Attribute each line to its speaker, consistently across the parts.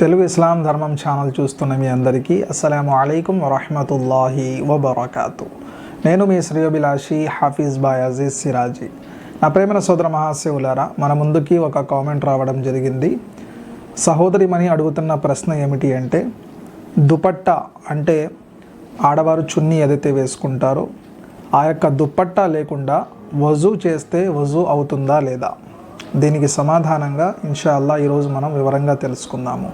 Speaker 1: తెలుగు ఇస్లాం ధర్మం ఛానల్ చూస్తున్న మీ అందరికీ అస్సలం అయికం వరహమతుల్లాహి వబర్కాతు. నేను మీ శ్రేయోభిలాషి హాఫీజ్ బాయ్ అజీజ్ సిరాజీ. నా ప్రేమన సోదర మహాశివులారా మన ముందుకి ఒక కామెంట్ రావడం జరిగింది. సహోదరిమని అడుగుతున్న ప్రశ్న ఏమిటి అంటే దుపట్టా అంటే ఆడవారు చున్నీ ఏదైతే వేసుకుంటారో ఆ యొక్క దుప్పట్టా లేకుండా వజూ చేస్తే వజూ అవుతుందా లేదా? దీనికి సమాధానంగా ఇన్షాల్లా ఈరోజు మనం వివరంగా తెలుసుకుందాము.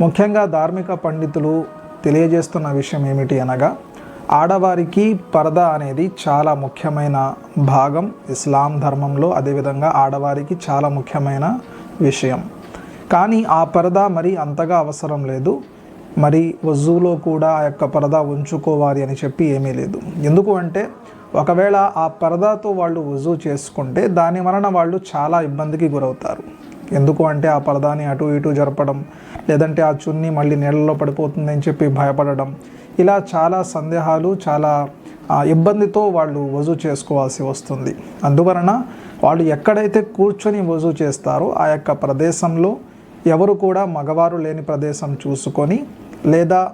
Speaker 1: ముఖ్యంగా ధార్మిక పండితులు తెలియజేస్తున్న విషయం ఏమిటి అనగా ఆడవారికి పరద అనేది చాలా ముఖ్యమైన భాగం ఇస్లాం ధర్మంలో అదేవిధంగా ఆడవారికి చాలా ముఖ్యమైన విషయం. కానీ ఆ పరద మరి అంతగా అవసరం లేదు. మరి వజూలో కూడా ఆ యొక్క పరదా ఉంచుకోవాలి అని చెప్పి ఏమీ లేదు. ఎందుకు అంటే ఒకవేళ ఆ పరదాతో వాళ్ళు వజూ చేసుకుంటే దాని వలన వాళ్ళు చాలా ఇబ్బందికి గురవుతారు. ఎందుకు అంటే ఆ పరదాని అటు ఇటు జరపడం లేదంటే ఆ చున్నీ మళ్ళీ నీళ్ళలో పడిపోతుందని చెప్పి భయపడడం. ఇలా చాలా సందేహాలు చాలా ఇబ్బందితో వాళ్ళు వజూ చేసుకోవాల్సి వస్తుంది. అందువలన వాళ్ళు ఎక్కడైతే కూర్చొని వజూ చేస్తారో ఆ యొక్క ప్రదేశంలో ఎవరు కూడా మగవారు లేని ప్రదేశం చూసుకొని లేదా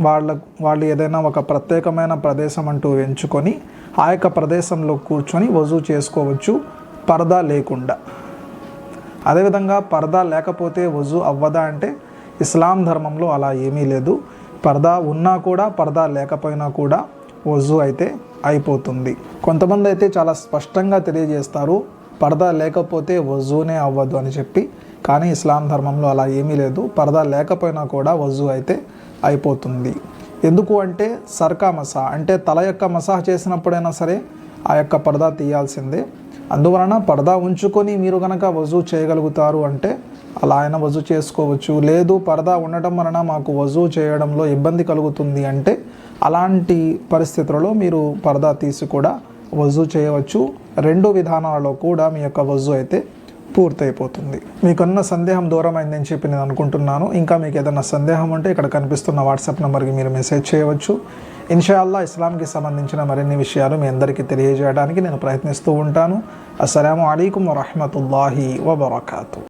Speaker 1: వాళ్ళ వాళ్ళు ఏదైనా ఒక ప్రత్యేకమైన ప్రదేశం అంటూ ఎంచుకొని ఆ యొక్క ప్రదేశంలో కూర్చొని వజూ చేసుకోవచ్చు. పరదా లేకుండా. అదేవిధంగా పరదా లేకపోతే వజూ అవ్వదా అంటే ఇస్లాం ధర్మంలో అలా ఏమీ లేదు. పరదా ఉన్నా కూడా పరదా లేకపోయినా కూడా వజూ అయితే అయిపోతుంది. కొంతమంది అయితే చాలా స్పష్టంగా తెలియజేస్తారు పరదా లేకపోతే వజూనే అవ్వదు అని చెప్పి. కానీ ఇస్లాం ధర్మంలో అలా ఏమీ లేదు. పరదా లేకపోయినా కూడా వజూ అయితే అయిపోతుంది. ఎందుకు అంటే సర్కా మసా అంటే తల యొక్క మసాహ్ చేసినప్పుడైనా సరే ఆ యొక్క పరదా తీయాల్సిందే. అందువలన పరదా ఉంచుకొని మీరు కనుక వజూ చేయగలుగుతారు అంటే అలా ఆయన వజూ చేసుకోవచ్చు. లేదు పరదా ఉండటం వలన మాకు వజూ చేయడంలో ఇబ్బంది కలుగుతుంది అంటే అలాంటి పరిస్థితులలో మీరు పరదా తీసి కూడా వజూ చేయవచ్చు. రెండు విధానాలలో కూడా మీ యొక్క వజూ అయితే పూర్తయిపోతుంది. మీకున్న సందేహం దూరమైందని చెప్పి నేను అనుకుంటున్నాను. ఇంకా మీకు ఏదైనా సందేహం ఉంటే ఇక్కడ కనిపిస్తున్న వాట్సాప్ నెంబర్కి మీరు మెసేజ్ చేయవచ్చు. ఇన్షాల్లా ఇస్లాంకి సంబంధించిన మరిన్ని విషయాలు మీ అందరికీ తెలియజేయడానికి నేను ప్రయత్నిస్తూ ఉంటాను. అస్సలం అయికం వరహమతుల్లాహి వబర్కాతు.